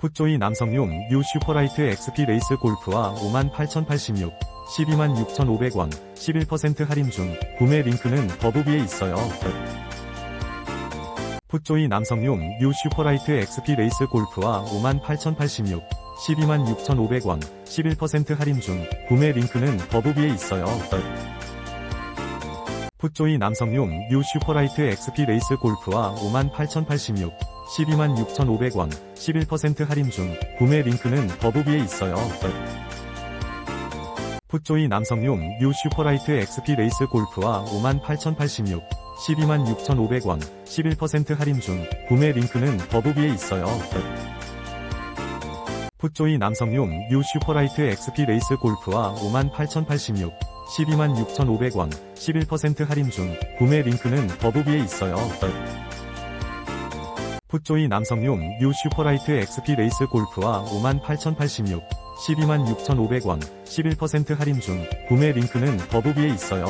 풋조이 남성용 뉴 슈퍼라이트 XP 레이스 골프와 58,086, 126,500원, 11% 할인 중 구매 링크는 더보기에 있어요. 풋조이 남성용 뉴 슈퍼라이트 XP 레이스 골프와 58,086, 126,500원, 11% 할인 중 구매 링크는 더보기에 있어요. 풋조이 남성용 뉴 슈퍼라이트 XP 레이스 골프와 58,086, 126,500원, 11% 할인 중 구매 링크는 더보기에 있어요. 풋조이 남성용 뉴 슈퍼라이트 XP 레이스 골프와 58,086, 126,500원, 11% 할인 중 구매 링크는 더보기에 있어요. 풋조이 남성용 뉴 슈퍼라이트 XP 레이스 골프와 58,086, 126,500원, 11% 할인 중 구매 링크는 더보기에 있어요. 풋조이 남성용 뉴 슈퍼라이트 XP 레이스 골프와 58,086, 126,500원, 11% 할인 중 구매 링크는 더보기에 있어요.